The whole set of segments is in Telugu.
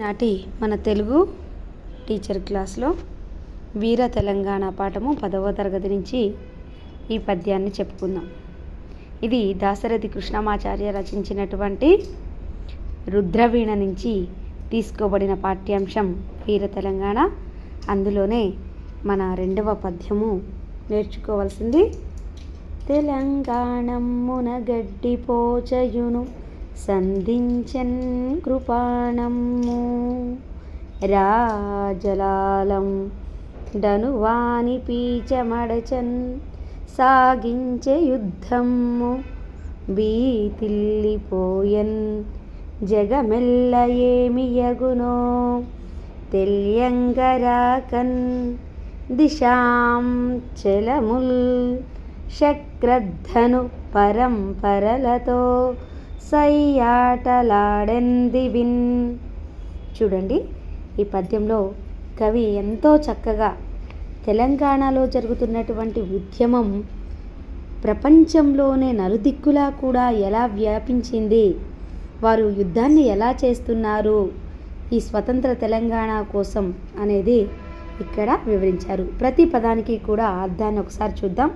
నాటి మన తెలుగు టీచర్ క్లాస్లో వీర తెలంగాణ పాఠము పదవ తరగతి నుంచి ఈ పద్యాన్ని చెప్పుకుందాం. ఇది దాశరథి కృష్ణమాచార్య రచించినటువంటి రుద్రవీణ నుంచి తీసుకోబడిన పాఠ్యాంశం వీర తెలంగాణ. అందులోనే మన రెండవ పద్యము నేర్చుకోవాల్సింది. తెలంగాణమున గడ్డిపోచయును సంధించన్ కృపాణము రాజలాలం డనువాని పీచమడచన్ సాగించే యుద్ధము బీతిల్లిపోయన్ జగమెల్ల ఏమియగునో తెలియంగరాకన్ దిశాం చలముల్ శక్రధను పరంపరలతో సయ్యాటలాడెందివిన్. చూడండి ఈ పద్యంలో కవి ఎంతో చక్కగా తెలంగాణలో జరుగుతున్నటువంటి ఉద్యమం ప్రపంచంలోనే నలుదిక్కులా కూడా ఎలా వ్యాపించింది? వారు యుద్ధాన్ని ఎలా చేస్తున్నారు? ఈ స్వతంత్ర తెలంగాణ కోసం అనేది ఇక్కడ వివరించారు. ప్రతి పదానికి కూడా అర్థాన్ని ఒకసారి చూద్దాం.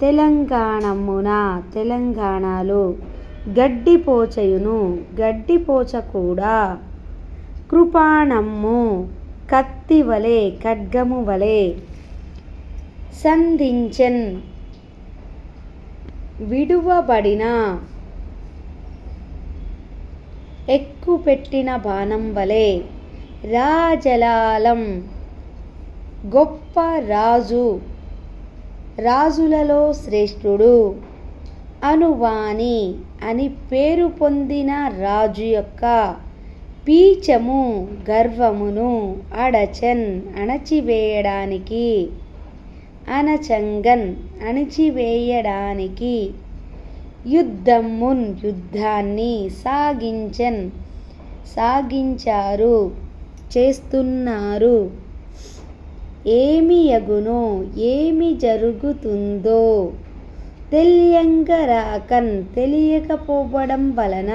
తెలంగాణమున? తెలంగాణలో. గడ్డిపోచయును గడ్డిపోచ కూడా కృపాణమ్ము కత్తి వలె ఖడ్గము వలె సంధించన్ విడువబడిన ఎక్కుపెట్టిన బాణం వలె రాజలాలం గొప్ప రాజు రాజులలో శ్రేష్ఠుడు. అనువాని అని పేరు పొందిన రాజు యొక్క పీచము గర్వమును అడచన్ అణచివేయడానికి అనచంగన్ అణిచివేయడానికి యుద్ధమున్ యుద్ధాన్ని సాగించన్ సాగించారు చేస్తున్నారు. ఏమి యగునో ఏమి జరుగుతుందో తెలియంగరాకన్ తెలియకపోవడం వలన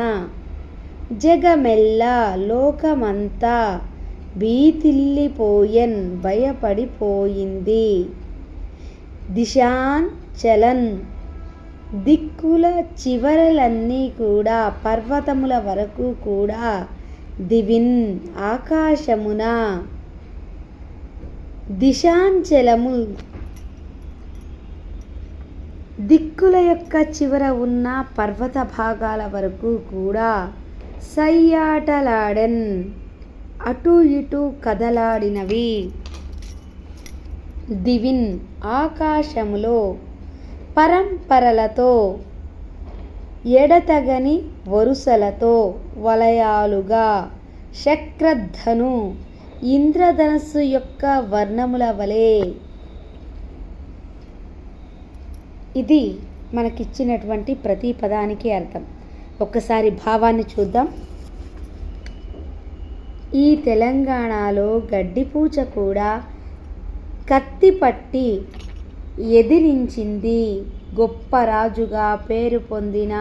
జగమెల్లా లోకమంతా భీతిల్లిపోయన్ భయపడిపోయింది. దిశాన్ చలన్ దిక్కుల చివరలన్నీ కూడా పర్వతముల వరకు కూడా దివిన్ ఆకాశమున. దిశాంచలము దిక్కుల యొక్క చివర ఉన్న పర్వత భాగాల వరకు కూడా సయ్యాటలాడెన్. అటు ఇటు కదలాడినవి. దివిన్ ఆకాశములో పరంపరలతో ఎడతగని వరుసలతో వలయాలుగా శక్రధను ఇంద్రధనస్సు యొక్క వర్ణముల వలె ఇది మనకిచ్చినటువంటి ప్రతి పదానికి అర్థం. ఒక్కసారి భావాన్ని చూద్దాం. ఈ తెలంగాణలో గడ్డిపూచ కూడా కత్తి పట్టి ఎదిరించింది గొప్ప రాజుగా పేరు పొందిన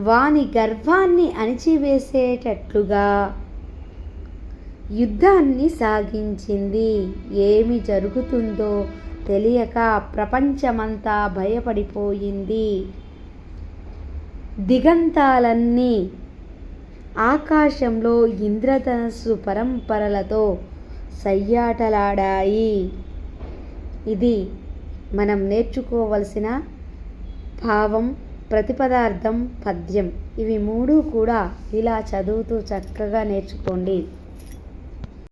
వాని గర్వాన్ని అణిచివేసేటట్లుగా యుద్ధాన్ని సాగించింది. ఏమి జరుగుతుందో తెలియక ప్రపంచమంతా భయపడిపోయింది. దిగంతాలన్నీ ఆకాశంలో ఇంద్రధనస్సు పరంపరలతో సయ్యాటలాడాయి. ఇది మనం నేర్చుకోవలసిన భావం ప్రతిపదార్థం పద్యం. ఇవి మూడు కూడా ఇలా చదువుతూ చక్కగా నేర్చుకోండి.